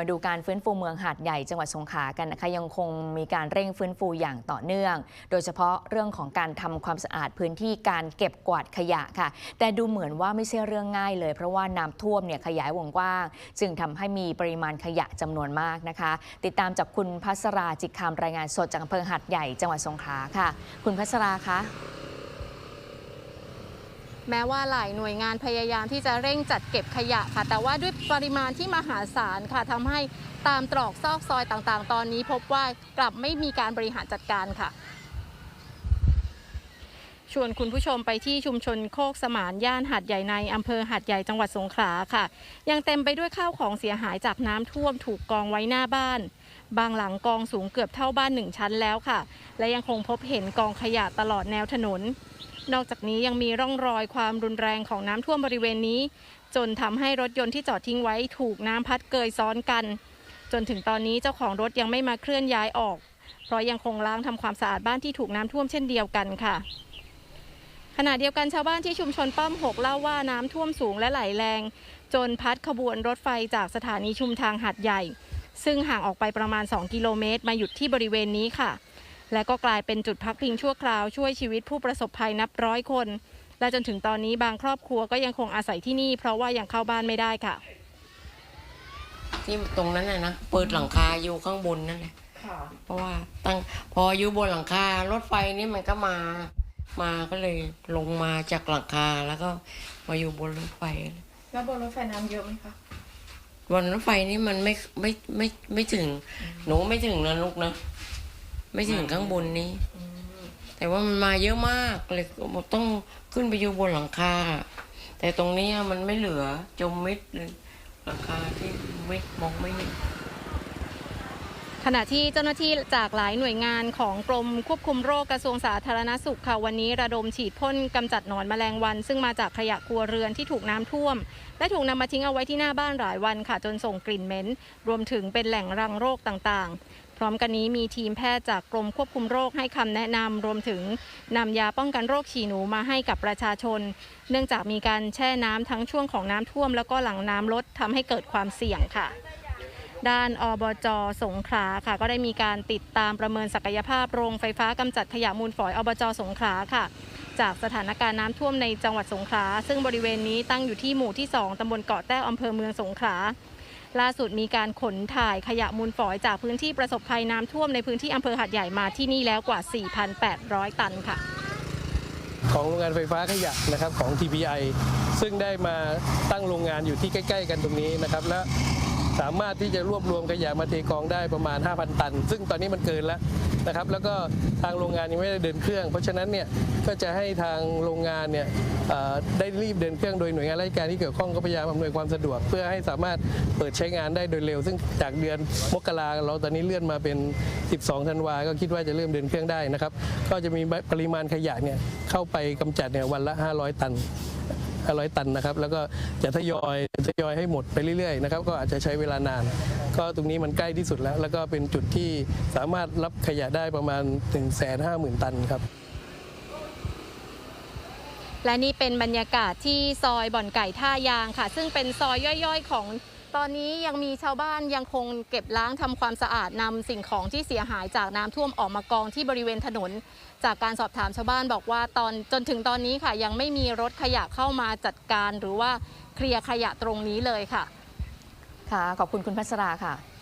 มาดูการฟื้นฟูเมืองหาดใหญ่จังหวัดสงขลากันนะคะยังคงมีการเร่งฟื้นฟูอย่างต่อเนื่อง โดยเฉพาะเรื่องของการทำความสะอาดพื้นที่การเก็บกวาดขยะค่ะ แต่ดูเหมือนว่าไม่ใช่เรื่องง่ายเลย เพราะว่าน้ำท่วมเนี่ยขยายวงกว้าง จึงทำให้มีปริมาณขยะจำนวนมากนะคะ ติดตามจากคุณพัสราจิตคำรายงานสดจากอำเภอหาดใหญ่จังหวัดสงขลาค่ะ คุณพัสราคะ แม้ว่าหลายหน่วยงานพยายามที่จะเร่งจัดเก็บขยะค่ะ แต่ว่าด้วยปริมาณที่มหาศาลค่ะทำให้ตามตรอกซอกซอยต่างๆ ตอนนี้พบว่ากลับไม่มีการบริหารจัดการค่ะ ชวนคุณผู้ชมไปที่ชุมชนโคกสมานย่านหาดใหญ่ในอำเภอหาดใหญ่จังหวัดสงขลาค่ะ ยังเต็มไปด้วยข้าวของเสียหายจากน้ำท่วมถูกกองไว้หน้าบ้าน บางหลังกองสูงเกือบเท่าบ้านหนึ่งชั้นแล้วค่ะ และยังคงพบเห็นกองขยะตลอดแนวถนน นอกจากนี้ยังมีร่องรอยความรุนแรงของน้ำท่วมบริเวณนี้ จนทำให้รถยนต์ที่จอดทิ้งไว้ถูกน้ำพัดเกยซ้อนกัน จนถึงตอนนี้เจ้าของรถยังไม่มาเคลื่อนย้ายออก เพราะยังคงล้างทำความสะอาดบ้านที่ถูกน้ำท่วมเช่นเดียวกันค่ะ ขณะเดียวกันชาวบ้านที่ชุมชนป้อมหกเล่าว่าน้ำท่วมสูงและไหลแรง จนพัดขบวนรถไฟจากสถานีชุมทางหัดใหญ่ ซึ่งห่างออกไปประมาณ 2 กิโลเมตร มาหยุดที่บริเวณนี้ค่ะ และก็กลายเป็นจุดพักพิงชั่วคราวช่วยชีวิตผู้ประสบภัยนับร้อยคน และจนถึงตอนนี้บางครอบครัวก็ยังคงอาศัยที่นี่เพราะว่ายังเข้าบ้านไม่ได้ค่ะ ที่ตรงนั้นน่ะนะเปิดหลังคาอยู่ข้างบนนั่นแหละเพราะว่าตั้งพออยู่บนหลังคารถไฟนี่มันก็มา มาก็เลยลงมาจากหลังคาแล้วก็มาอยู่บนรถไฟ แล้วบนรถไฟน้ำเยอะไหมคะบนรถไฟนี่มันไม่ไม่ไม่ไม่ถึง หนูไม่ถึงนะลูกนะ ไม่ถึงข้างบนนี้ แต่ว่ามันมาเยอะมากเลยต้องขึ้นไปอยู่บนหลังคา แต่ตรงนี้มันไม่เหลือจมมิดเลยหลังคาที่ไม่มองไม่เห็น ขณะที่เจ้าหน้าที่จากหลายหน่วยงานของกรมควบคุมโรคกระทรวงสาธารณสุขค่ะวันนี้ระดมฉีดพ่นกำจัดหนอนแมลงวัน ซึ่งมาจากขยะครัวเรือนที่ถูกน้ำท่วม และถูกนำมาทิ้งเอาไว้ที่หน้าบ้านหลายวันค่ะ จนส่งกลิ่นเหม็น รวมถึงเป็นแหล่งรังโรคต่างๆ พร้อมกันนี้มีทีมแพทย์จากกรมควบคุมโรคให้คำแนะนำรวมถึงนำยาป้องกันโรคฉี่หนูมาให้กับประชาชน เนื่องจากมีการแช่น้ำทั้งช่วงของน้ำท่วม แล้วก็หลังน้ำลดทำให้เกิดความเสี่ยงค่ะ ด้านอบจสงขลาค่ะ ก็ได้มีการติดตามประเมินศักยภาพโรงไฟฟ้ากำจัดขยะมูลฝอยอบจสงขลาค่ะ จากสถานการณ์น้ำท่วมในจังหวัดสงขลาซึ่งบริเวณนี้ตั้งอยู่ที่หมู่ที่ 2ตำบลเกาะแต้วอำเภอเมืองสงขลาล่าสุดมีการขนถ่ายขยะมูลฝอยจากพื้นที่ประสบภัยน้ำท่วมในพื้นที่อำเภอหัดใหญ่มาที่นี่แล้วกว่า 4,800 ตันค่ะ ของโรงงานไฟฟ้าขยะนะครับของ TPI ซึ่งได้มาตั้งโรงงานอยู่ที่ใกล้ ๆ กันตรงนี้นะครับและ สามารถที่จะรวบรวมขยะมาเทกองได้ประมาณ 5,000 ตัน ซึ่งตอนนี้มันเกินแล้วนะครับ แล้วก็ทางโรงงานยังไม่ได้เดินเครื่อง เพราะฉะนั้นเนี่ยก็จะให้ทางโรงงานเนี่ยได้รีบเดินเครื่องโดยหน่วยงานราชการที่เกี่ยวข้องก็พยายามอำนวยความสะดวก เพื่อให้สามารถเปิดใช้งานได้โดยเร็ว ซึ่งจากเดือนมกราเราตอนนี้เลื่อนมาเป็น 12 ธันวา ก็คิดว่าจะเริ่มเดินเครื่องได้นะครับ ก็จะมีปริมาณขยะเนี่ยเข้าไปกำจัดเนี่ยวันละ 500 ตัน 500 ตันนะครับ แล้วก็จะทยอยทยอยให้หมดไปเรื่อยๆนะครับ ก็อาจจะใช้เวลานาน ก็ตรงนี้มันใกล้ที่สุดแล้ว แล้วก็เป็นจุดที่สามารถรับขยะได้ประมาณ 150,000 ตันครับและนี่เป็นบรรยากาศที่ซอยบ่อนไก่ท่ายางค่ะ ซึ่งเป็นซอยย่อยๆ ของ ตอนนี้ยังมีชาวบ้านยังคงเก็บล้างทำความสะอาดนำสิ่งของที่เสียหายจากน้ำท่วมออกมากองที่บริเวณถนน จากการสอบถามชาวบ้านบอกว่าตอนจนถึงตอนนี้ค่ะ ยังไม่มีรถขยะเข้ามาจัดการ หรือว่าเคลียร์ขยะตรงนี้เลยค่ะ ค่ะ ขอบคุณคุณพัชราค่ะ